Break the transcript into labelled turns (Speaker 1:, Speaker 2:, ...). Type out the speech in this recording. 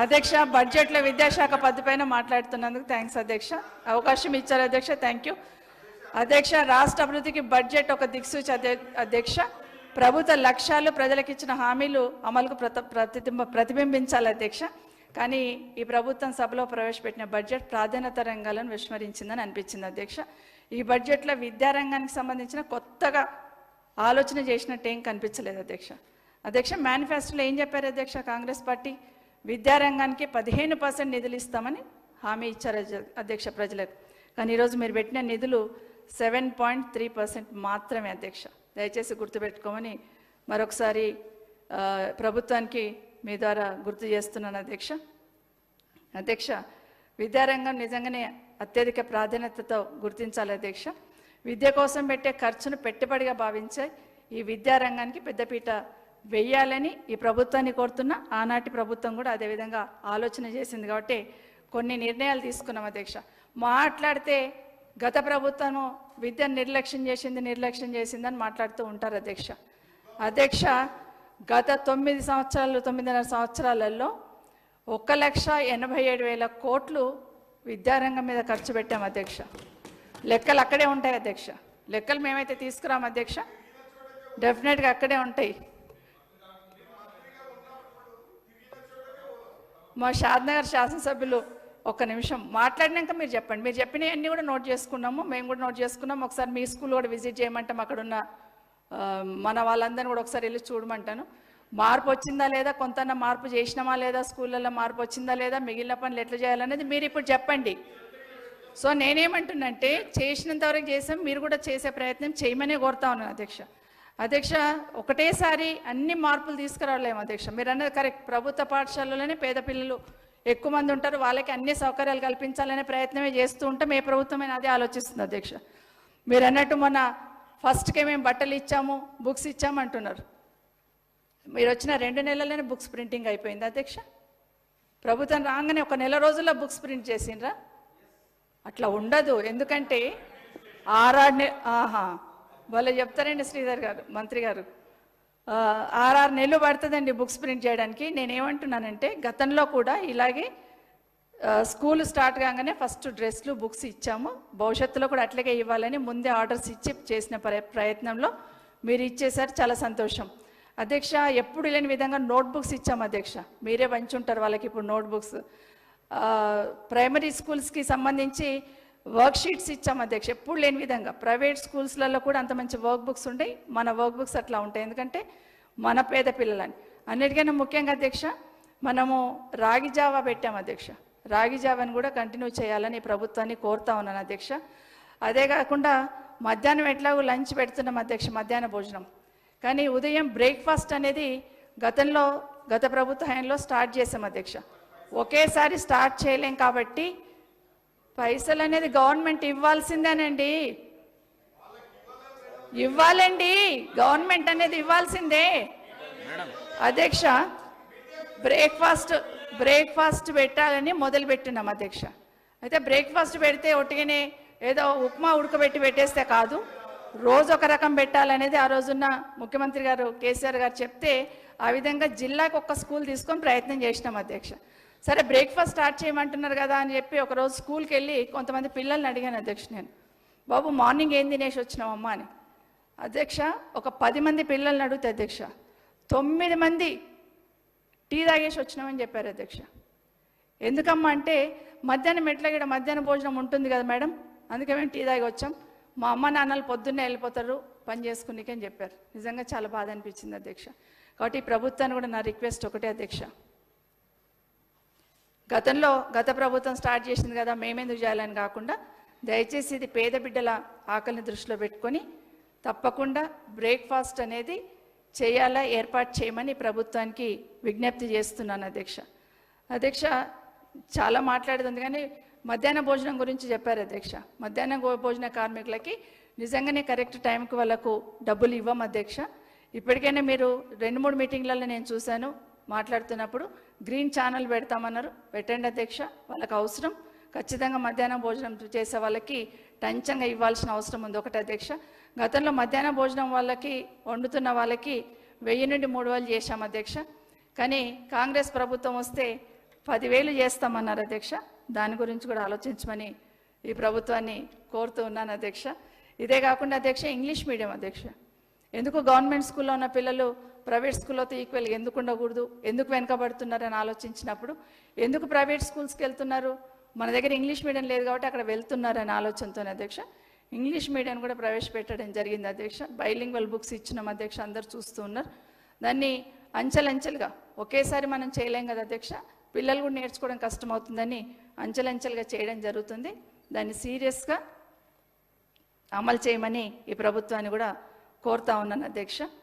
Speaker 1: అధ్యక్ష బడ్జెట్లో విద్యాశాఖ పైన మాట్లాడుతున్నందుకు థ్యాంక్స్ అధ్యక్ష. అవకాశం ఇచ్చారు అధ్యక్ష థ్యాంక్ యూ. అధ్యక్ష రాష్ట్ర అభివృద్ధికి బడ్జెట్ ఒక దిక్సూచి అధ్యక్ష. ప్రభుత్వ లక్ష్యాలు ప్రజలకు ఇచ్చిన హామీలు అమలుకు ప్రత ప్రతిబింబ ప్రతిబింబించాలి అధ్యక్ష. కానీ ఈ ప్రభుత్వం సభలో ప్రవేశపెట్టిన బడ్జెట్ ప్రాధాన్యత రంగాలను విస్మరించిందని అనిపించింది అధ్యక్ష. ఈ బడ్జెట్లో విద్యారంగానికి సంబంధించిన కొత్తగా ఆలోచన చేసినట్టు ఏం కనిపించలేదు అధ్యక్ష. అధ్యక్ష మేనిఫెస్టోలో ఏం చెప్పారు అధ్యక్ష కాంగ్రెస్ పార్టీ? విద్యారంగానికి పదిహేను పర్సెంట్ నిధులు ఇస్తామని హామీ ఇచ్చారు అధ్యక్ష ప్రజలకు. కానీ ఈరోజు మీరు పెట్టిన నిధులు సెవెన్ పాయింట్ త్రీ పర్సెంట్ మాత్రమే అధ్యక్ష. దయచేసి గుర్తుపెట్టుకోమని మరొకసారి ప్రభుత్వానికి మీ ద్వారా గుర్తు చేస్తున్నాను అధ్యక్ష. అధ్యక్ష విద్యారంగం నిజంగానే అత్యధిక ప్రాధాన్యతతో గుర్తించాలి అధ్యక్ష. విద్య కోసం పెట్టే ఖర్చును పెట్టుబడిగా భావించే ఈ విద్యారంగానికి పెద్దపీట వెయ్యాలని ఈ ప్రభుత్వాన్ని కోరుతున్నా ఆనాటి ప్రభుత్వం కూడా అదేవిధంగా ఆలోచన చేసింది కాబట్టి కొన్ని నిర్ణయాలు తీసుకున్నాం అధ్యక్ష. మాట్లాడితే గత ప్రభుత్వము విద్యను నిర్లక్ష్యం చేసింది నిర్లక్ష్యం చేసిందని మాట్లాడుతూ ఉంటారు అధ్యక్ష. అధ్యక్ష గత తొమ్మిది సంవత్సరాలు తొమ్మిదిన్నర సంవత్సరాలలో ఒక్క లక్ష ఎనభై ఏడు వేల కోట్లు విద్యారంగం మీద ఖర్చు పెట్టాం అధ్యక్ష. లెక్కలు అక్కడే ఉంటాయి అధ్యక్ష. లెక్కలు మేమైతే తీసుకురాం అధ్యక్ష. డెఫినెట్గా అక్కడే ఉంటాయి. మా షాద్నగర్ శాసనసభ్యులు ఒక్క నిమిషం. మాట్లాడినాక మీరు చెప్పండి. మీరు చెప్పినవన్నీ కూడా నోట్ చేసుకున్నాము. మేము కూడా నోట్ చేసుకున్నాము ఒకసారి మీ స్కూల్ కూడా విజిట్ చేయమంటాం. అక్కడ ఉన్న మన వాళ్ళందరినీ కూడా ఒకసారి వెళ్ళి చూడమంటాను. మార్పు వచ్చిందా లేదా? కొంత మార్పు చేసినామా లేదా? స్కూళ్ళల్లో మార్పు వచ్చిందా లేదా? మిగిలిన పనులు ఎట్లా చేయాలనేది మీరు ఇప్పుడు చెప్పండి. సో నేనేమంటున్నంటే చేసినంత వరకు చేసాం. మీరు కూడా చేసే ప్రయత్నం చేయమనే కోరుతా ఉన్నాను అధ్యక్ష. అధ్యక్ష ఒకటేసారి అన్ని మార్పులు తీసుకురావలేము అధ్యక్ష. మీరు అన్నది కరెక్ట్. ప్రభుత్వ పాఠశాలలోనే పేద పిల్లలు ఎక్కువ మంది ఉంటారు. వాళ్ళకి అన్ని సౌకర్యాలు కల్పించాలనే ప్రయత్నమే చేస్తూ ఉంటాం ఏ ప్రభుత్వమైనా అదే ఆలోచిస్తుంది అధ్యక్ష. మీరు అన్నట్టు మొన్న ఫస్ట్కే మేము బట్టలు ఇచ్చాము బుక్స్ ఇచ్చాము అంటున్నారు. మీరు వచ్చిన రెండు నెలల్లోనే బుక్స్ ప్రింటింగ్ అయిపోయింది అధ్యక్ష? ప్రభుత్వం రాగానే ఒక నెల రోజుల్లో బుక్స్ ప్రింట్ చేసిండ్రా? అట్లా ఉండదు. ఎందుకంటే ఆరాడు ఆహా. వాళ్ళు చెప్తారండి శ్రీధర్ గారు మంత్రి గారు. ఆర్ఆర్ ఆరారు నెలలు పడుతుందండి బుక్స్ ప్రింట్ చేయడానికి. నేనేమంటున్నానంటే గతంలో కూడా ఇలాగే స్కూల్ స్టార్ట్ కాగానే ఫస్ట్ డ్రెస్లు బుక్స్ ఇచ్చాము. భవిష్యత్తులో కూడా అట్లాగే ఇవ్వాలని ముందే ఆర్డర్స్ ఇచ్చి చేసిన ప్ర- ప్రయత్నంలో మీరు ఇచ్చేసారు. చాలా సంతోషం. అధ్యక్ష ఎప్పుడు లేని విధంగా నోట్బుక్స్ ఇచ్చాము అధ్యక్ష. మీరే పంచుంటారు వాళ్ళకి ఇప్పుడు నోట్బుక్స్. ప్రైమరీ స్కూల్స్కి సంబంధించి వర్క్ షీట్స్ ఇచ్చాం అధ్యక్ష. ఎప్పుడు లేని విధంగా. ప్రైవేట్ స్కూల్స్లలో కూడా అంత మంచి వర్క్ బుక్స్ ఉంటాయి మన వర్క్ బుక్స్ అట్లా ఉంటాయి. ఎందుకంటే మన పేద పిల్లలని. అన్నిటికైనా ముఖ్యంగా అధ్యక్ష మనము రాగి జావా పెట్టాం అధ్యక్ష. రాగి జావాని కూడా కంటిన్యూ చేయాలని ప్రభుత్వాన్ని కోరుతా ఉన్నాను అధ్యక్ష. అదే కాకుండా మధ్యాహ్నం ఎట్లాగో లంచ్ పెడుతున్నాం అధ్యక్ష మధ్యాహ్న భోజనం. కానీ ఉదయం బ్రేక్ఫాస్ట్ అనేది గతంలో గత ప్రభుత్వ హయాంలో స్టార్ట్ చేసాం అధ్యక్ష. ఒకేసారి స్టార్ట్ చేయలేం కాబట్టి పైసలు అనేది గవర్నమెంట్ ఇవ్వాల్సిందేనండి. ఇవ్వాలండి. గవర్నమెంట్ అనేది ఇవ్వాల్సిందే. అధ్యక్ష బ్రేక్ఫాస్ట్ బ్రేక్ఫాస్ట్ పెట్టాలని మొదలు పెట్టినాం అధ్యక్ష. అయితే బ్రేక్ఫాస్ట్ పెడితే ఒట్టిగానే ఏదో ఉప్మా ఉడకబెట్టి పెట్టేస్తే కాదు. రోజు ఒక రకం పెట్టాలనేది ఆ రోజున్న ముఖ్యమంత్రి గారు కేసీఆర్ గారు చెప్తే ఆ విధంగా జిల్లాకు ఒక్క స్కూల్ తీసుకొని ప్రయత్నం చేసినాం అధ్యక్ష. సరే బ్రేక్ఫాస్ట్ స్టార్ట్ చేయమంటున్నారు కదా అని చెప్పి ఒకరోజు స్కూల్కి వెళ్ళి కొంతమంది పిల్లల్ని అడిగాను అధ్యక్ష నేను. బాబు మార్నింగ్ ఏం తినేసి వచ్చినావమ్మా? అని. అధ్యక్ష ఒక పది మంది పిల్లల్ని అడిగితే అధ్యక్ష తొమ్మిది మంది టీ తాగేసి వచ్చినామని చెప్పారు అధ్యక్ష. ఎందుకమ్మా అంటే మధ్యాహ్నం ఎట్లా ఇక్కడ మధ్యాహ్నం భోజనం ఉంటుంది కదా మేడం అందుకే మేము టీ తాగి వచ్చాం. మా అమ్మ నాన్నలు పొద్దున్నే వెళ్ళిపోతారు పని చేసుకునికే అని చెప్పారు. నిజంగా చాలా బాధ అనిపించింది అధ్యక్ష. కాబట్టి ఈ ప్రభుత్వాన్ని కూడా నా రిక్వెస్ట్ ఒకటే అధ్యక్ష. గతంలో గత ప్రభుత్వం స్టార్ట్ చేసింది కదా మేమెందుకు చేయాలని కాకుండా దయచేసి ఇది పేద బిడ్డల ఆకలిని దృష్టిలో పెట్టుకొని తప్పకుండా బ్రేక్ఫాస్ట్ అనేది చేయాలా ఏర్పాటు చేయమని ప్రభుత్వానికి విజ్ఞప్తి చేస్తున్నాను అధ్యక్ష. అధ్యక్ష చాలా మాట్లాడుతుంది కానీ మధ్యాహ్న భోజనం గురించి చెప్పారు అధ్యక్ష. మధ్యాహ్న గో- భోజన కార్మికులకి నిజంగానే కరెక్ట్ టైంకి వాళ్ళకు డబ్బులు ఇవ్వం అధ్యక్ష. ఇప్పటికైనా మీరు రెండు మూడు మీటింగ్లలో నేను చూశాను మాట్లాడుతున్నప్పుడు గ్రీన్ ఛానల్ పెడతామన్నారు. పెట్టండి అధ్యక్ష వాళ్ళకి అవసరం. ఖచ్చితంగా మధ్యాహ్నం భోజనం చేసే వాళ్ళకి టంచంగా ఇవ్వాల్సిన అవసరం ఉంది. ఒకటి అధ్యక్ష గతంలో మధ్యాహ్న భోజనం వాళ్ళకి వండుతున్న వాళ్ళకి వెయ్యి నుండి మూడు వేలు చేశాం అధ్యక్ష. కానీ కాంగ్రెస్ ప్రభుత్వం వస్తే పదివేలు చేస్తామన్నారు అధ్యక్ష. దాని గురించి కూడా ఆలోచించమని ఈ ప్రభుత్వాన్ని కోరుతూ ఉన్నాను అధ్యక్ష. ఇదే కాకుండా అధ్యక్ష ఇంగ్లీష్ మీడియం అధ్యక్ష. ఎందుకు గవర్నమెంట్ స్కూల్లో ఉన్న పిల్లలు ప్రైవేట్ స్కూల్లోతో ఈక్వల్ ఎందుకు ఉండకూడదు? ఎందుకు వెనకబడుతున్నారని ఆలోచించినప్పుడు ఎందుకు ప్రైవేట్ స్కూల్స్కి వెళ్తున్నారు? మన దగ్గర ఇంగ్లీష్ మీడియం లేదు కాబట్టి అక్కడ వెళ్తున్నారని ఆలోచనతో అధ్యక్ష. ఇంగ్లీష్ మీడియం కూడా ప్రవేశపెట్టడం జరిగింది అధ్యక్ష. బైలింగ్వల్ బుక్స్ ఇచ్చినాం అధ్యక్ష. అందరు చూస్తూ ఉన్నారు. దాన్ని అంచెలంచెలుగా ఒకేసారి మనం చేయలేం కదా అధ్యక్ష. పిల్లలు కూడా నేర్చుకోవడం కష్టమవుతుందని అంచెలంచెలుగా చేయడం జరుగుతుంది. దాన్ని సీరియస్గా అమలు చేయమని ఈ ప్రభుత్వాన్ని కూడా కోరుతా ఉన్నాను అధ్యక్ష.